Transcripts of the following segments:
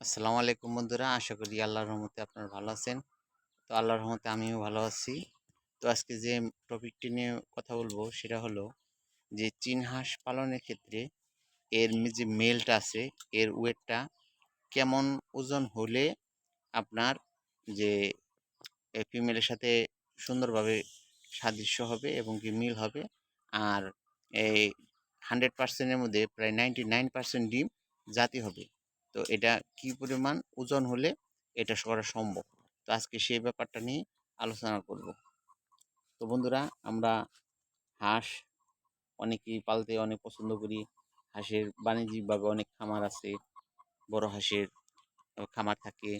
আসসালামু আলাইকুম বন্ধুরা। আশা করি আল্লাহর রহমতে আপনারা ভালো আছেন। তো আল্লাহর রহমতে আমিও ভালো আছি। তো আজকে যে টপিকটি নিয়ে কথা বলব সেটা হলো যে চীন হাঁস পালনের ক্ষেত্রে এর যে মেলটা আছে, এর ওয়েটটা কেমন ওজন হলে আপনার যে ফিমেলের সাথে সুন্দরভাবে সাদৃশ্য হবে এবং কি মিল হবে আর এই হান্ড্রেড পার্সেন্টের মধ্যে প্রায় নাইনটি নাইন পার্সেন্ট ডিম জাতি হবে। তো এটা কি পরিমাণ ওজন হলে এটা করা সম্ভব? তো আজকে সেই ব্যাপারটা নিয়ে আলোচনা করব। তো বন্ধুরা, আমরা হাঁস অনেকেই পালতে অনেক পছন্দ করি। হাঁসের বাণিজ্যিকভাবে অনেক খামার আছে, বড় হাঁসের খামার থাকে।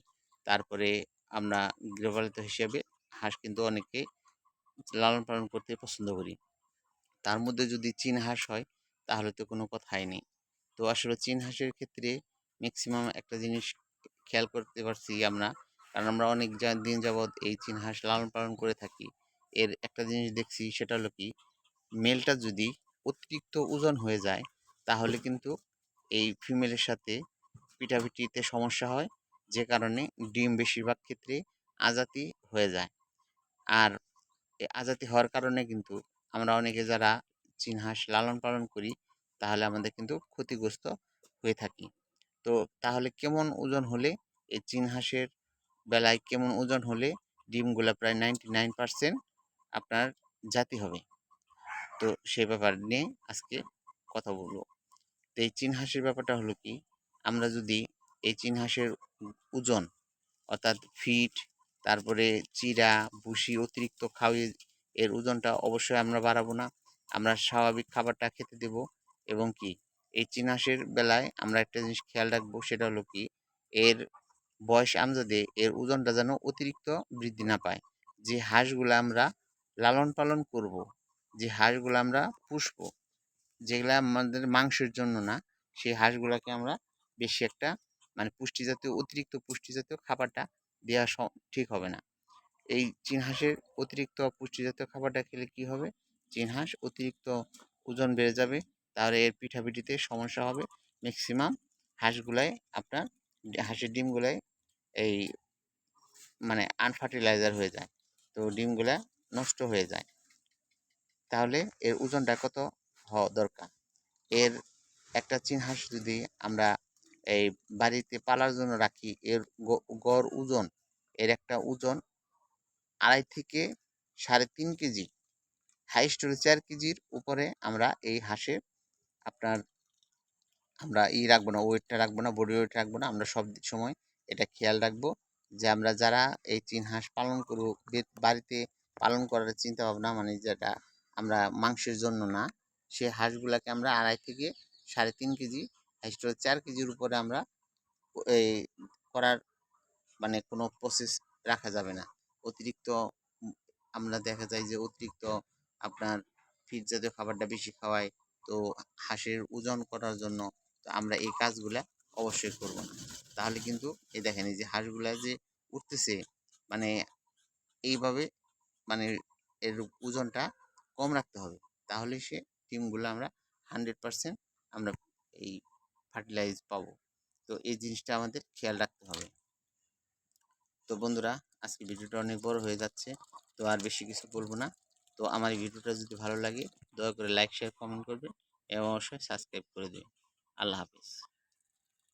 তারপরে আমরা গৃহপালিত হিসেবে হাঁস কিন্তু অনেকে লালন পালন করতে পছন্দ করি। তার মধ্যে যদি চীন হাঁস হয়, তাহলে তো কোনো কথাই নেই। তো আসলে চীন হাঁসের ক্ষেত্রে ম্যাক্সিমাম একটা জিনিস খেয়াল করতে পারছি আমরা। কারণ আমরা অনেক দিন যাবৎ এই চীন হাঁস লালন পালন করে থাকি। এর একটা জিনিস দেখছি সেটা হলো কি মেলটা যদি অতিরিক্ত ওজন হয়ে যায়, তাহলে কিন্তু এই ফিমেলের সাথে পিটাপিটিতে সমস্যা হয়, যে কারণে ডিম বেশিরভাগ ক্ষেত্রে আজাতি হয়ে যায়। আর আজাতি হওয়ার কারণে কিন্তু আমরা অনেকে যারা চীন হাঁস লালন পালন করি, তাহলে আমাদের কিন্তু ক্ষতিগ্রস্ত হয়ে থাকি। তো তাহলে কেমন ওজন হলে? এই চীন হাঁসের বেলায় কেমন ওজন হলে ডিমগুলা প্রায় নাইনটি নাইন পার্সেন্ট আপনার জাতি হবে। তো সেই ব্যাপার নিয়ে আজকে কথা বলব। তো এই চীন হাঁসের ব্যাপারটা হলো কি? আমরা যদি এই চীন হাঁসের ওজন অর্থাৎ ফিট তারপরে চিরা, ভুসি অতিরিক্ত খাওয়িয়ে এর ওজনটা অবশ্যই আমরা বাড়াবো না। আমরা স্বাভাবিক খাবারটা খেতে দেব এবং কি? এই চীন হাঁসের বেলায় আমরা একটা জিনিস খেয়াল রাখব, সেটা হলো কি? এর বয়স আমজাদে এর ওজনটা যেন অতিরিক্ত বৃদ্ধি না পায়। যে হাঁসগুলো আমরা লালন পালন করব, যে হাঁসগুলো আমরা পুষবো, যেগুলো আমাদের মাংসের জন্য না, সেই হাঁসগুলোকে আমরা বেশি একটা মানে পুষ্টি জাতীয় অতিরিক্ত পুষ্টি জাতীয় খাবারটা দেওয়া ঠিক হবে না। এই চীন হাঁসের অতিরিক্ত পুষ্টি জাতীয় খাবারটা খেলে কি হবে? চীন হাঁস অতিরিক্ত ওজন বেড়ে যাবে তাহলে এর পিঠাপিঠিতে সমস্যা হবে ম্যাক্সিমাম হাঁসগুলাই আপনার হাঁসের ডিমগুলাই এই মানে আনফার্টিলাইজার হয়ে যায়। তো ডিমগুলা নষ্ট হয়ে যায়। তাহলে এর ওজনটা কত হওয়া দরকার? এর একটা চীন হাঁস যদি আমরা এই বাড়িতে পালার জন্য রাখি, এর গড় ওজন, এর একটা ওজন আড়াই থেকে সাড়ে তিন কেজি হাইস্ট হলো চার কেজির উপরে আমরা এই হাঁসে আপনার আমরা ই রাখব না, ওয়েটটা রাখব না, বডি ওয়েট রাখব না, আমরা সব সময় এটা খেয়াল রাখব যে আমরা যারা এই চীন হাঁস পালন করব বাড়িতে পালন করার চিন্তা ভাবনা মানে যেটা আমরা মাংসের জন্য না, সে হাঁসগুলাকে আমরা আড়াই থেকে সাড়ে তিন কেজি হাইস্ট হলো চার কেজির উপরে আমরা এই করার মানে কোনো প্রসেস রাখা যাবে না। অতিরিক্ত আমরা দেখা যায় যে অতিরিক্ত আপনার ফিড জাতীয় খাবারটা বেশি খাওয়াই তো হাঁসের ওজন করার জন্য আমরা এই কাজগুলা অবশ্যই করব। না তাহলে কিন্তু এই দেখেন এই যে হাঁসগুলা যে উঠতেছে মানে এইভাবে মানে এর ওজনটা কম রাখতে হবে। তাহলে সে ডিমগুলো আমরা হান্ড্রেড পার্সেন্ট আমরা এই ফার্টিলাইজ পাবো। তো এই জিনিসটা আমাদের খেয়াল রাখতে হবে। তো বন্ধুরা, আজকে ভিডিওটা অনেক বড় হয়ে যাচ্ছে। তো আর বেশি কিছু বলব না। তো আমার ভিডিওটা যদি ভালো লাগে, দয়া করে লাইক শেয়ার কমেন্ট করবেন এবং অবশ্যই সাবস্ক্রাইব করে দেবেন। আল্লাহ হাফিজ।